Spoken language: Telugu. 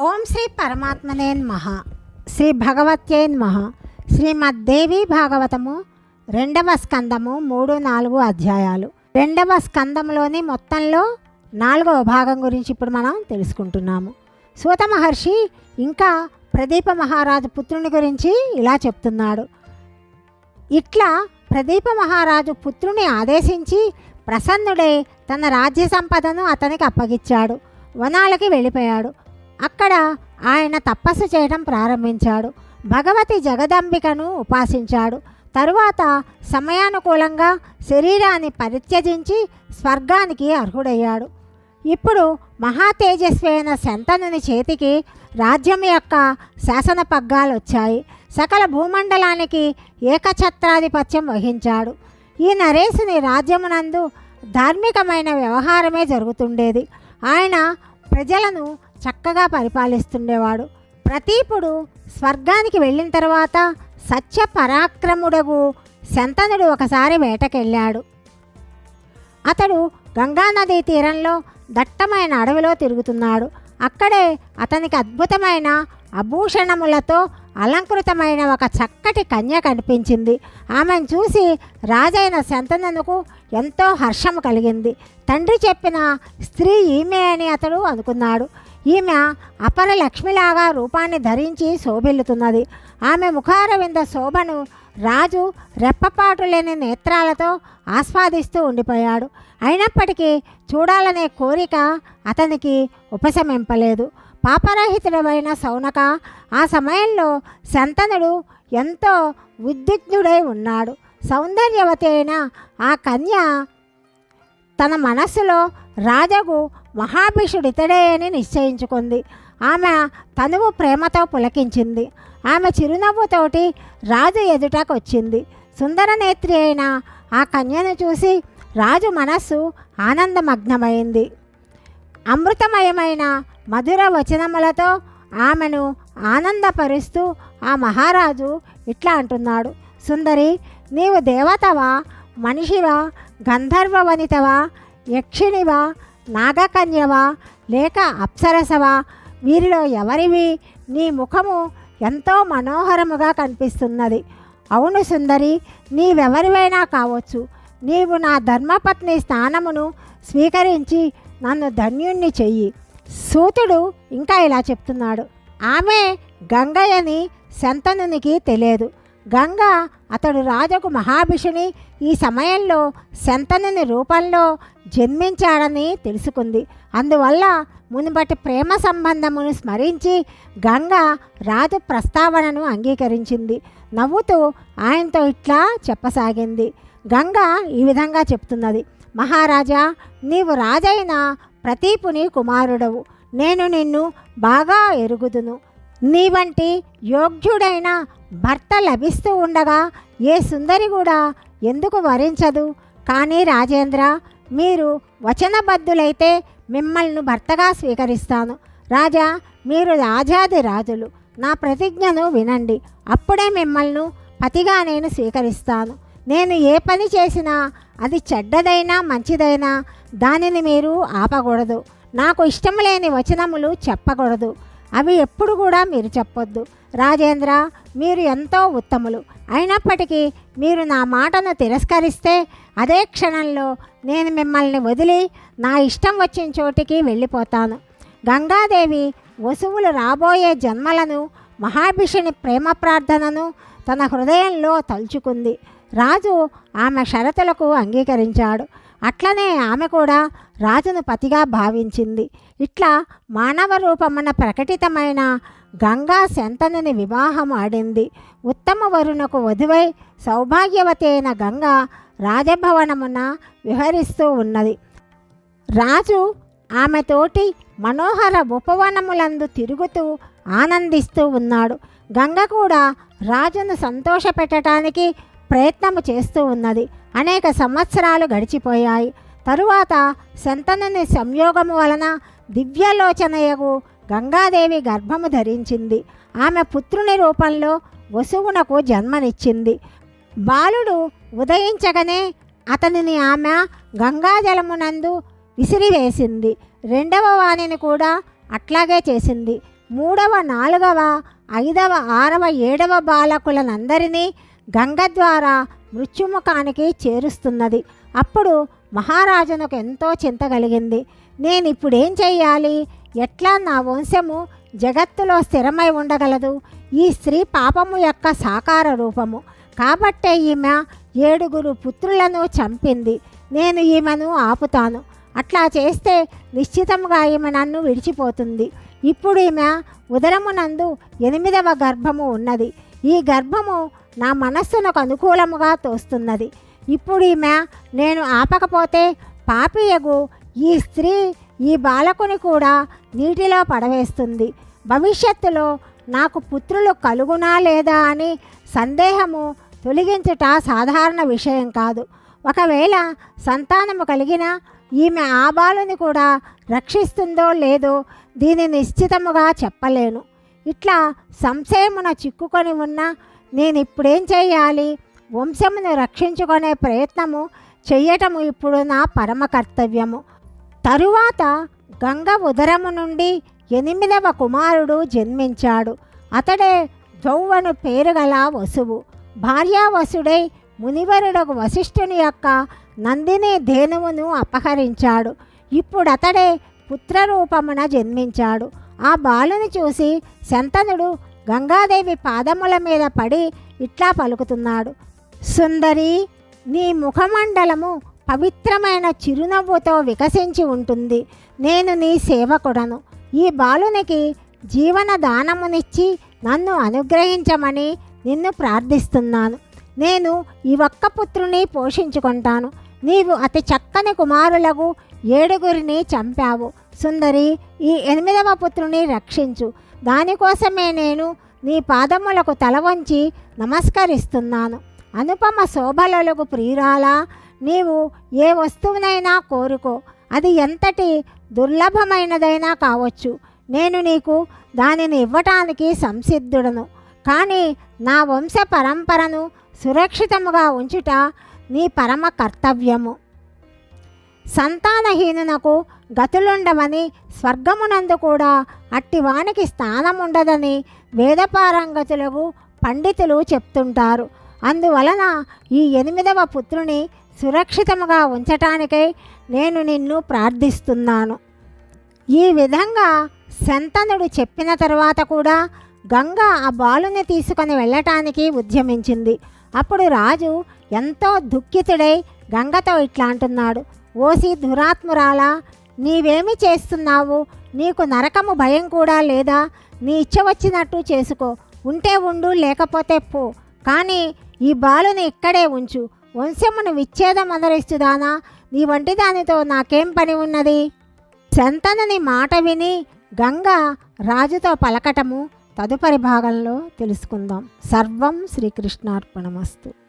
ఓం శ్రీ పరమాత్మనే మహ శ్రీ భగవత్యై మహ శ్రీమద్దేవి భాగవతము రెండవ స్కందము మూడు నాలుగు అధ్యాయాలు. రెండవ స్కందంలోని మొత్తంలో నాలుగవ భాగం గురించి ఇప్పుడు మనం తెలుసుకుంటున్నాము. సూత మహర్షి ఇంకా ప్రదీప మహారాజు పుత్రుని గురించి ఇలా చెప్తున్నాడు. ఇట్లా ప్రదీప మహారాజు పుత్రుని ఆదేశించి ప్రసన్నుడై తన రాజ్య సంపదను అతనికి అప్పగించాడు. వనాలకి వెళ్ళిపోయాడు. అక్కడ ఆయన తపస్సు చేయడం ప్రారంభించాడు. భగవతి జగదంబికను ఉపాసించాడు. తరువాత సమయానుకూలంగా శరీరాన్ని పరిత్యజించి స్వర్గానికి అర్హుడయ్యాడు. ఇప్పుడు మహా తేజస్వి అయిన శంతనుని చేతికి రాజ్యం యొక్క శాసన పగ్గాలు వచ్చాయి. సకల భూమండలానికి ఏకఛత్రాధిపత్యం వహించాడు. ఈ నరేశుని రాజ్యమునందు ధార్మికమైన వ్యవహారమే జరుగుతుండేది. ఆయన ప్రజలను చక్కగా పరిపాలిస్తుండేవాడు. ప్రతీపుడు స్వర్గానికి వెళ్ళిన తర్వాత సత్య పరాక్రముడగు శంతనుడు ఒకసారి వేటకెళ్ళాడు. అతడు గంగానదీ తీరంలో దట్టమైన అడవిలో తిరుగుతున్నాడు. అక్కడే అతనికి అద్భుతమైన ఆభూషణములతో అలంకృతమైన ఒక చక్కటి కన్య కనిపించింది. ఆమెను చూసి రాజైన శంతనునకు ఎంతో హర్షం కలిగింది. తండ్రి చెప్పిన స్త్రీ ఈమె అని అతడు అనుకున్నాడు. ఈమె అపర లక్ష్మిలాగా రూపాన్ని ధరించి శోభిల్లుతున్నది. ఆమె ముఖారవింద శోభను రాజు రెప్పపాటు లేని నేత్రాలతో ఆస్వాదిస్తూ ఉండిపోయాడు. అయినప్పటికీ చూడాలనే కోరిక అతనికి ఉపశమింపలేదు. పాపరహితుడమైన సౌనక ఆ సమయంలో శంతనుడు ఎంతో ఉద్విగ్నుడై ఉన్నాడు. సౌందర్యవతి అయిన ఆ కన్య తన మనస్సులో రాజగు మహాభిషుడితడే అని నిశ్చయించుకుంది. ఆమె తనువు ప్రేమతో పులకించింది. ఆమె చిరునవ్వుతోటి రాజు ఎదుటకొచ్చింది. సుందరనేత్రి అయిన ఆ కన్యను చూసి రాజు మనస్సు ఆనందమగ్నమైంది. అమృతమయమైన మధుర వచనములతో ఆమెను ఆనందపరుస్తూ ఆ మహారాజు ఇట్లా అంటున్నాడు. సుందరి నీవు దేవతవా? మనిషివా గంధర్వ వనితవా యక్షిణివా నాగకన్యవా లేక అప్సరసవా? వీరిలో ఎవరివి? నీ ముఖము ఎంతో మనోహరముగా కనిపిస్తున్నది. అవును సుందరి నీవెవరివైనా కావచ్చు. నీవు నా ధర్మపత్ని స్థానమును స్వీకరించి నన్ను ధన్యుణ్ణి చెయ్యి. సూతుడు ఇంకా ఇలా చెప్తున్నాడు. ఆమె గంగయ్యని శంతనునికి తెలియదు. గంగ అతడు రాజుకు మహాభిషుని ఈ సమయంలో శంతనుని రూపంలో జన్మించాడని తెలుసుకుంది. అందువల్ల మునుపటి ప్రేమ సంబంధమును స్మరించి గంగ రాజు ప్రస్తావనను అంగీకరించింది. నవ్వుతూ ఆయనతో ఇట్లా చెప్పసాగింది. గంగ ఈ విధంగా చెప్తున్నది. మహారాజా నీవు రాజైన ప్రతీపుని కుమారుడవు. నేను నిన్ను బాగా ఎరుగుదును. నీ వంటి యోగ్యుడైన భర్త లభిస్తూ ఉండగా ఏ సుందరి కూడా ఎందుకు వరించదు? కానీ రాజేంద్ర మీరు వచనబద్ధులైతే మిమ్మల్ని భర్తగా స్వీకరిస్తాను. రాజా మీరు రాజాది రాజులు. నా ప్రతిజ్ఞను వినండి. అప్పుడే మిమ్మల్ని పతిగా నేను స్వీకరిస్తాను. నేను ఏ పని చేసినా అది చెడ్డదైనా మంచిదైనా దానిని మీరు ఆపకూడదు. నాకు ఇష్టం లేని వచనములు చెప్పకూడదు. అవి ఎప్పుడు కూడా మీరు చెప్పొద్దు. రాజేంద్ర మీరు ఎంతో ఉత్తములు. అయినప్పటికీ మీరు నా మాటను తిరస్కరిస్తే అదే క్షణంలో నేను మిమ్మల్ని వదిలి నా ఇష్టం వచ్చిన చోటికి వెళ్ళిపోతాను. గంగాదేవి వసువులు రాబోయే జన్మలను మహాభిషుని ప్రేమ ప్రార్థనను తన హృదయంలో తలుచుకుంది. రాజు ఆమె షరతులకు అంగీకరించాడు. అట్లనే ఆమె కూడా రాజును పతిగా భావించింది. ఇట్లా మానవ రూపమున ప్రకటితమైన గంగా శంతనుని వివాహం ఆడింది. ఉత్తమ వరుణకు వధువై సౌభాగ్యవతి అయిన గంగ రాజభవనమున విహరిస్తూ ఉన్నది. రాజు ఆమెతోటి మనోహర ఉపవనములందు తిరుగుతూ ఆనందిస్తూ ఉన్నాడు. గంగ కూడా రాజును సంతోషపెట్టడానికి ప్రయత్నము చేస్తూ ఉన్నది. అనేక సంవత్సరాలు గడిచిపోయాయి. తరువాత శంతనుని సంయోగము వలన దివ్యలోచనయగు గంగాదేవి గర్భము ధరించింది. ఆమె పుత్రుని రూపంలో వసువునకు జన్మనిచ్చింది. బాలుడు ఉదయించగానే అతనిని ఆమె గంగాజలమునందు విసిరివేసింది. రెండవ వాణిని కూడా అట్లాగే చేసింది. మూడవ నాలుగవ ఐదవ ఆరవ ఏడవ బాలకులనందరినీ గంగ ద్వారా మృత్యుముఖానికి చేరుస్తున్నది. అప్పుడు మహారాజునకు ఎంతో చింత కలిగింది. నేను ఇప్పుడేం చేయాలి ఎట్లా నా వంశము జగత్తులో స్థిరమై ఉండగలదు? ఈ స్త్రీ పాపము యొక్క సాకార రూపము. కాబట్టే ఈమె ఏడుగురు పుత్రులను చంపింది. నేను ఈమెను ఆపుతాను. అట్లా చేస్తే నిశ్చితంగా ఈమె నన్ను విడిచిపోతుంది. ఇప్పుడు ఈమె ఉదరమునందు ఎనిమిదవ గర్భము ఉన్నది. ఈ గర్భము నా మనస్సునకు అనుకూలముగా తోస్తున్నది. ఇప్పుడు ఈమె నేను ఆపకపోతే పాపియగు ఈ స్త్రీ ఈ బాలకుని కూడా నీటిలో పడవేస్తుంది. భవిష్యత్తులో నాకు పుత్రులు కలుగునా లేదా అని సందేహము తొలగించుట సాధారణ విషయం కాదు. ఒకవేళ సంతానము కలిగిన ఈమె ఆ బాలుని కూడా రక్షిస్తుందో లేదో దీని నిశ్చితముగా చెప్పలేను. ఇట్లా సంశయమున చిక్కుకొని ఉన్న నేను ఇప్పుడేం చేయాలి? వంశమును రక్షించుకునే ప్రయత్నము చెయ్యటము ఇప్పుడు నా పరమ కర్తవ్యము. తరువాత గంగ ఉదరము నుండి ఎనిమిదవ కుమారుడు జన్మించాడు. అతడే ద్రౌవను పేరుగల వసువు. భార్యావసుడై మునివరుడకు వశిష్ఠుని యొక్క నందిని ధేనువును అపహరించాడు. ఇప్పుడు అతడే పుత్రరూపమున జన్మించాడు. ఆ బాలుని చూసి శంతనుడు గంగాదేవి పాదముల మీద పడి ఇట్లా పలుకుతున్నాడు. సుందరి నీ ముఖమండలము పవిత్రమైన చిరునవ్వుతో వికసించి ఉంటుంది. నేను నీ సేవకుడను. ఈ బాలునికి జీవన దానమునిచ్చి నన్ను అనుగ్రహించమని నిన్ను ప్రార్థిస్తున్నాను. నేను ఈ ఒక్క పుత్రుని పోషించుకుంటాను. నీవు అతి చక్కని కుమారులకు ఏడుగురిని చంపావు. సుందరి ఈ ఎనిమిదవ పుత్రుని రక్షించు. దానికోసమే నేను నీ పాదములకు తల వంచి నమస్కరిస్తున్నాను. అనుపమ శోభలలకు ప్రియురాలా నీవు ఏ వస్తువునైనా కోరుకో. అది ఎంతటి దుర్లభమైనదైనా కావచ్చు. నేను నీకు దానిని ఇవ్వటానికి సంసిద్ధుడను. కానీ నా వంశ పరంపరను సురక్షితముగా ఉంచుట నీ పరమ కర్తవ్యము. సంతానహీనునకు గతులుండవని స్వర్గమునందు కూడా అట్టివానికి స్థానముండదని వేదపారంగతులకు పండితులు చెప్తుంటారు. అందువలన ఈ ఎనిమిదవ పుత్రుని సురక్షితముగా ఉంచటానికై నేను నిన్ను ప్రార్థిస్తున్నాను. ఈ విధంగా శంతనుడు చెప్పిన తర్వాత కూడా గంగ ఆ బాలుని తీసుకొని వెళ్ళటానికి ఉద్యమించింది. అప్పుడు రాజు ఎంతో దుఃఖితుడై గంగతో ఇట్లా అంటున్నాడు. ఓసి దురాత్మురాలా నీవేమి చేస్తున్నావు? నీకు నరకము భయం కూడా లేదా? నీ ఇచ్చ వచ్చినట్టు చేసుకో. ఉంటే ఉండు లేకపోతే పో. కానీ ఈ బాలుని ఇక్కడే ఉంచు. వంశమును విచ్ఛేదం అందరిస్తుదానా నీ వంటి దానితో నాకేం పని ఉన్నది? శంతనుని మాట విని గంగ రాజుతో పలకటము తదుపరి భాగంలో తెలుసుకుందాం. సర్వం శ్రీకృష్ణార్పణమస్తు.